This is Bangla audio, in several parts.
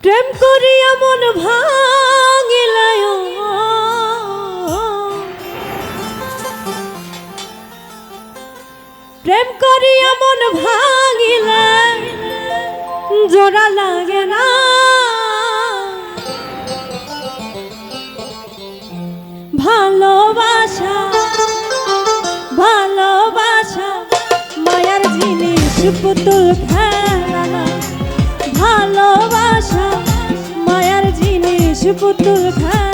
প্রেম করিয়া মন ভাঙিলায় প্রেম করিয়া মন ভাঙিলে জোড়া লাগে না। ভালোবাসা ভালোবাসা, মায়ার জিনিস পুতুল খেলা। পুতুল খেলা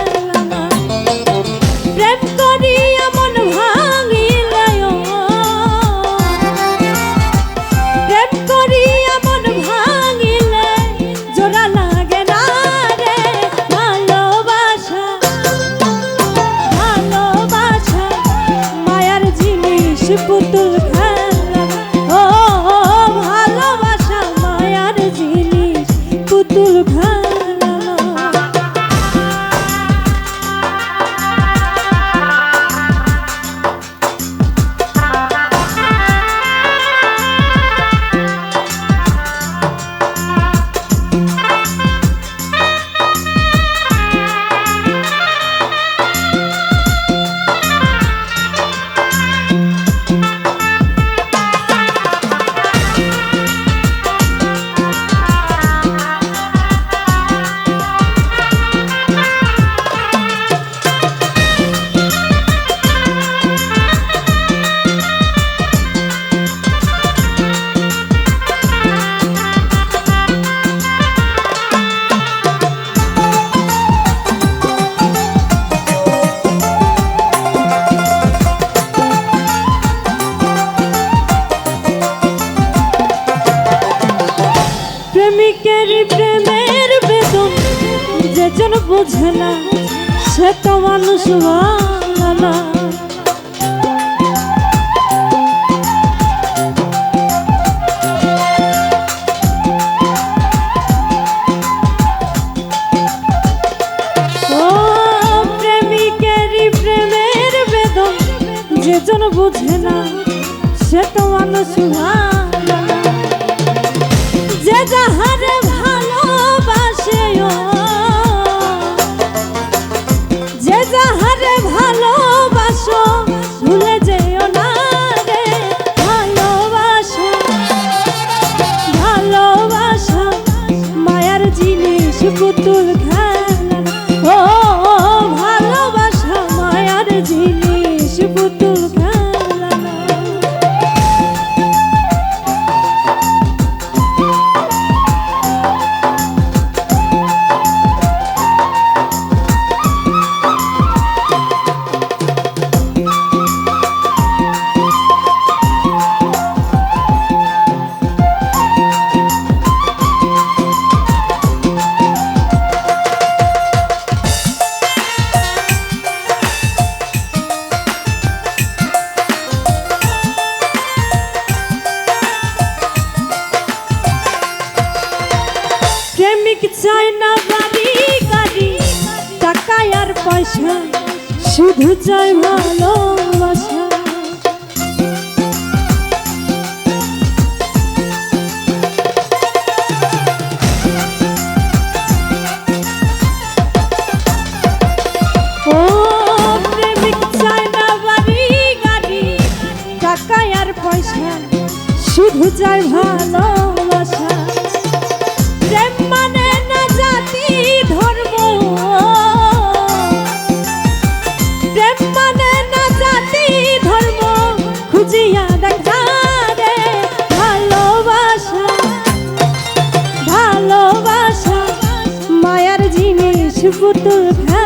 বোঝে না সে তো মানুষ ভালো না যেজন বোঝে না সে তো মানুষ ভালো পুতুল চাই না বাড়ি গাড়ি টাকা আর পয়সা শুধু চাই ভালোবাসা। শুধু চাই ভালোবাসা পুতুল খেলা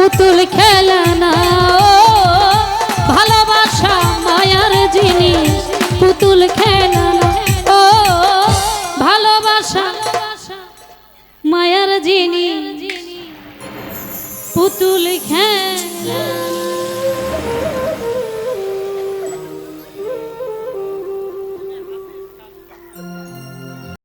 পুতুল খেলা না ভালোবাসা মায়ার জিনিস, পুতুল খেলা না, ও। ভালোবাসা মায়ার জিনিস, পুতুল খেলা